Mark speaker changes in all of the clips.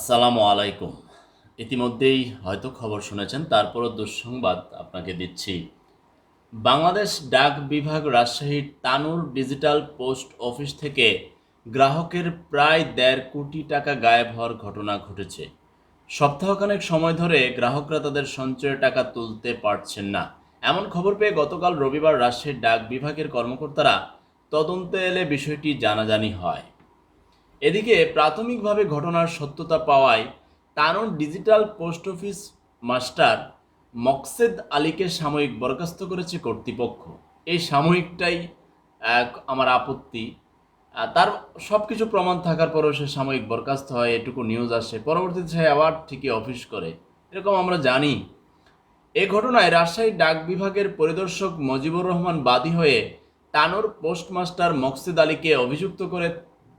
Speaker 1: আসসালামু আলাইকুম। ইতিমধ্যেই হয়তো খবর শুনেছেন, তারপরও দুঃসংবাদ আপনাকে দিচ্ছি। বাংলাদেশ ডাক বিভাগ রাজশাহীর তানুর ডিজিটাল পোস্ট অফিস থেকে গ্রাহকের প্রায় দেড় কোটি টাকা গায়েব হওয়ার ঘটনা ঘটেছে। সপ্তাহখানেক সময় ধরে গ্রাহকরা তাদের সঞ্চয়ের টাকা তুলতে পারছেন না। এমন খবর পেয়ে গতকাল রবিবার রাজশাহীর ডাক বিভাগের কর্মকর্তারা তদন্তে এলে বিষয়টি জানাজানি হয়। এদিকে প্রাথমিকভাবে ঘটনার সত্যতা পাওয়ায় Tanore digital post office master Moksed আলীকে সাময়িক বরখাস্ত করেছে কর্তৃপক্ষ। এই সাময়িকটাই আমার আপত্তি। তার সব কিছু প্রমাণ থাকার পরেও সে সাময়িক বরখাস্ত হয়, এটুকু নিউজ আসে। পরবর্তীতে সে আবার ঠিকই অফিস করে। এরকম আমরা জানি। এ ঘটনায় রাজশাহী ডাক বিভাগের পরিদর্শক মজিবুর রহমান বাদী হয়ে তানোর পোস্টমাস্টার মকসিদ আলীকে অভিযুক্ত করে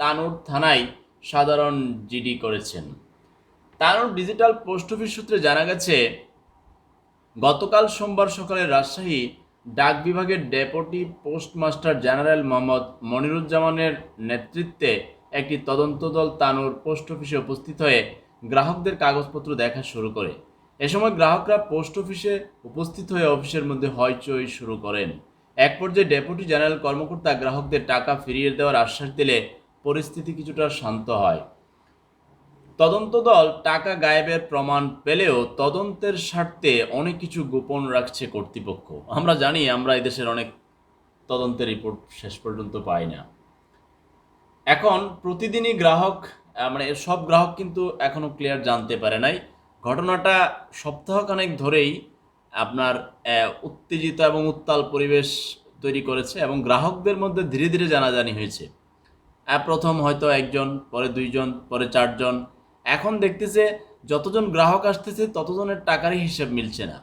Speaker 1: তানোর থানায় সাধারণ জিডি করেছেন। তানোর ডিজিটাল পোস্ট অফিস সূত্রে জানা গেছে, গতকাল সোমবার সকালে রাজশাহী ডাক বিভাগের ডেপুটি পোস্টমাস্টার জেনারেল মোহাম্মদ মনিরুজ্জামানের নেতৃত্বে একটি তদন্ত দল তানুর পোস্ট অফিসে উপস্থিত হয়ে গ্রাহকদের কাগজপত্র দেখা শুরু করে। এ সময় গ্রাহকরা পোস্ট অফিসে উপস্থিত হয়ে অফিসের মধ্যে হইচই শুরু করেন। এক পর্যায়ে ডেপুটি জেনারেল কর্মকর্তা গ্রাহকদের টাকা ফিরিয়ে দেওয়ার আশ্বাস দিলে পরিস্থিতি কিছুটা শান্ত হয়। তদন্ত দল টাকা গায়েবের প্রমাণ পেলেও তদন্তের স্বার্থে অনেক কিছু গোপন রাখছে কর্তৃপক্ষ। আমরা জানি আমরা এদেশের অনেক তদন্তের রিপোর্ট শেষ পর্যন্ত পাই না। এখন প্রতিদিনই গ্রাহক মানে সব গ্রাহক কিন্তু এখনও ক্লিয়ার জানতে পারে নাই। ঘটনাটা সপ্তাহখানেক ধরেই আপনার উত্তেজিত এবং উত্তাল পরিবেশ তৈরি করেছে এবং গ্রাহকদের মধ্যে ধীরে ধীরে জানাজানি হয়েছে। প্রথম হয়তো একজন, পরে দুইজন, পরে চারজন। এখন দেখতেছে যতজন গ্রাহক আসতেছে, ততজনের টাকারই হিসাব মিলছে না।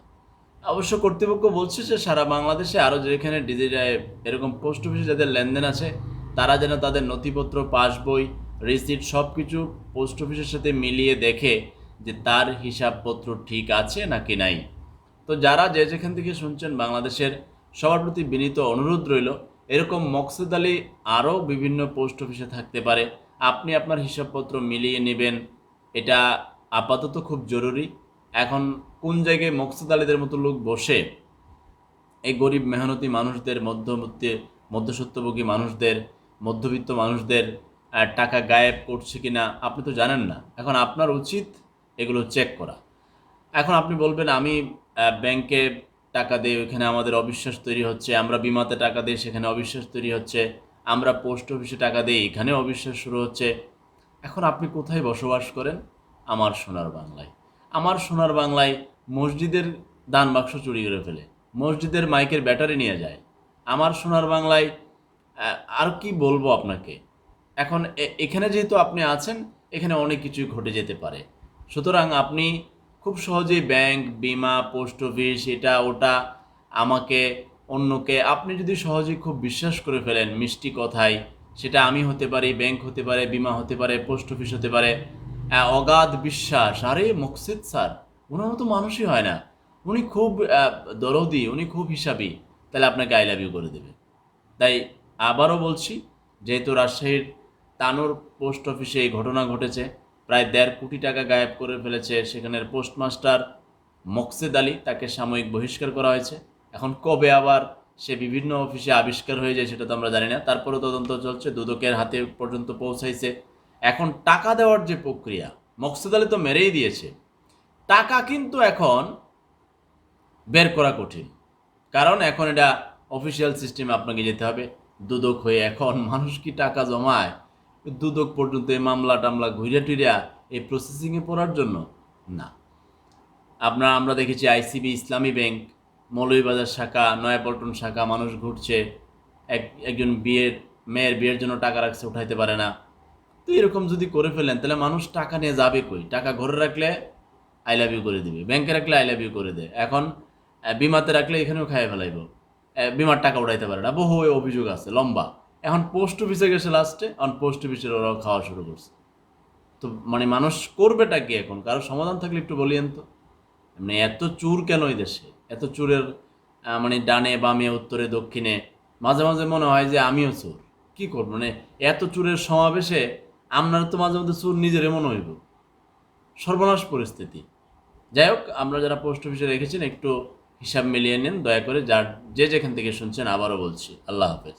Speaker 1: অবশ্য কর্তৃপক্ষ বলছে যে সারা বাংলাদেশে আরও যেখানে ডিজিটাল এরকম পোস্ট অফিসে যাদের লেনদেন আছে, তারা যেন তাদের নথিপত্র, পাসবই রিসিট সব কিছু পোস্ট অফিসের সাথে মিলিয়ে দেখে যে তার হিসাবপত্র ঠিক আছে নাকি নাই। তো যারা যে যেখান থেকে শুনছেন বাংলাদেশের সবার প্রতি বিনীত অনুরোধ রইল এরকম মকসুদ আলী আরও বিভিন্ন পোস্ট অফিসে থাকতে পারে। আপনি আপনার হিসাবপত্র মিলিয়ে নেবেন। এটা আপাতত খুব জরুরি। এখন কোন জায়গায় মকসুদ আলীদের মতো লোক বসে, এই গরিব মেহনতি মানুষদের মধ্যবর্তী মধ্যসত্ত্বভোগী মানুষদের, মধ্যবিত্ত মানুষদের টাকা গায়েব করছে কিনা আপনি তো জানেন না। এখন আপনার উচিত এগুলো চেক করা। এখন আপনি বলবেন, আমি ব্যাংকে টাকা দিয়ে ওইখানে আমাদের অবিশ্বাস তৈরি হচ্ছে, আমরা বিমাতে টাকা দিই সেখানে অবিশ্বাস তৈরি হচ্ছে, আমরা পোস্ট অফিসে টাকা দিই এখানে অবিশ্বাস শুরু হচ্ছে। এখন আপনি কোথায় বসবাস করেন? আমার সোনার বাংলায়। আমার সোনার বাংলায় মসজিদের দান বাক্স চুরি করে ফেলে, মসজিদের মাইকের ব্যাটারি নিয়ে যায়। আমার সোনার বাংলায় আর কি বলব আপনাকে? এখন এখানে যেহেতু আপনি আছেন, এখানে অনেক কিছুই ঘটে যেতে পারে। সুতরাং আপনি খুব সহজেই ব্যাংক বিমা পোস্ট অফিস এটা, ওটা আমাকে, অন্যকে, আপনি যদি সহজেই খুব বিশ্বাস করে ফেলেন মিষ্টি কথায়, সেটা আমি হতে পারি ব্যাংক হতে পারে, বিমা হতে পারে পোস্ট অফিস হতে পারে অগাধ বিশ্বাস, আরে মকসিদ স্যার, ওনার মতো মানুষই হয় না। উনি খুব দরদি, উনি খুব হিসাবি, তাহলে আপনাকে আই লাভ ইউ করে দেবে। তাই আবারও বলছি, যেহেতু রাজশাহীর তানোর পোস্ট অফিসে এই ঘটনা ঘটেছে প্রায় দেড় কোটি টাকা গায়েব করে ফেলেছে সেখানের পোস্টমাস্টার মকসেদ আলী। তাকে সাময়িক বহিষ্কার করা হয়েছে। এখন কবে আবার সে বিভিন্ন অফিসে আবিষ্কার হয়ে যায় সেটা তো আমরা জানি না। তারপরে তদন্ত চলছে, দুদকের হাতে পর্যন্ত পৌঁছাইছে। এখন টাকা দেওয়ার যে প্রক্রিয়া, মকসেদ আলী তো মেরেই দিয়েছে। টাকা কিন্তু এখন বের করা কঠিন। কারণ এখন এটা অফিসিয়াল সিস্টেমে আপনাকে যেতে হবে। দুদক হয়ে এখন মানুষ কি টাকা জমায়? দুদক পর্যন্ত এই মামলা টামলা ঘুরে টুইরা এই প্রসেসিংয়ে পড়ার জন্য? না। আপনার আমরা দেখেছি আইসিবি, ইসলামী ব্যাংক, মৌলভীবাজার শাখা, নয়াপল্টন শাখা, মানুষ ঘুরছে। এক, একজন বিয়ের, মেয়ের বিয়ের জন্য টাকা রাখছে, উঠাইতে পারে না। তো এরকম যদি করে ফেলেন, তাহলে মানুষ টাকা নিয়ে যাবে কই? টাকা ঘরে রাখলে আই লাভ ইউ করে দিবে। ব্যাংকে রাখলে আই লাভ ইউ করে দেয়। এখন বিমাতে রাখলে এখানেও খাইয়ে ফেলাইব। বিমার টাকা উঠাইতে পারে না। বহু অভিযোগ আছে, লম্বা। এখন পোস্ট অফিসে গেছে লাস্টে এখন পোস্ট অফিসের ওরাও খাওয়া শুরু করছে। তো মানে মানুষ করবেটা কি এখন? কারও সমাধান থাকলে একটু বলিয়েন তো। মানে এত চুর কেন এই দেশে? এত চুরের মানে ডানে বামে, উত্তরে, দক্ষিণে, মাঝে মাঝে মনে হয় যে আমিও চোর। কি করব? মানে এত চুরের সমাবেশে আপনার তো মাঝে মধ্যে চুর নিজের মনে হইব। সর্বনাশ পরিস্থিতি। যাই হোক, আমরা যারা পোস্ট অফিসে রেখেছেন, একটু হিসাব মিলিয়ে নিন, দয়া করে যার, যে যেখান থেকে শুনছেন আবারও বলছি, আল্লাহ হাফেজ।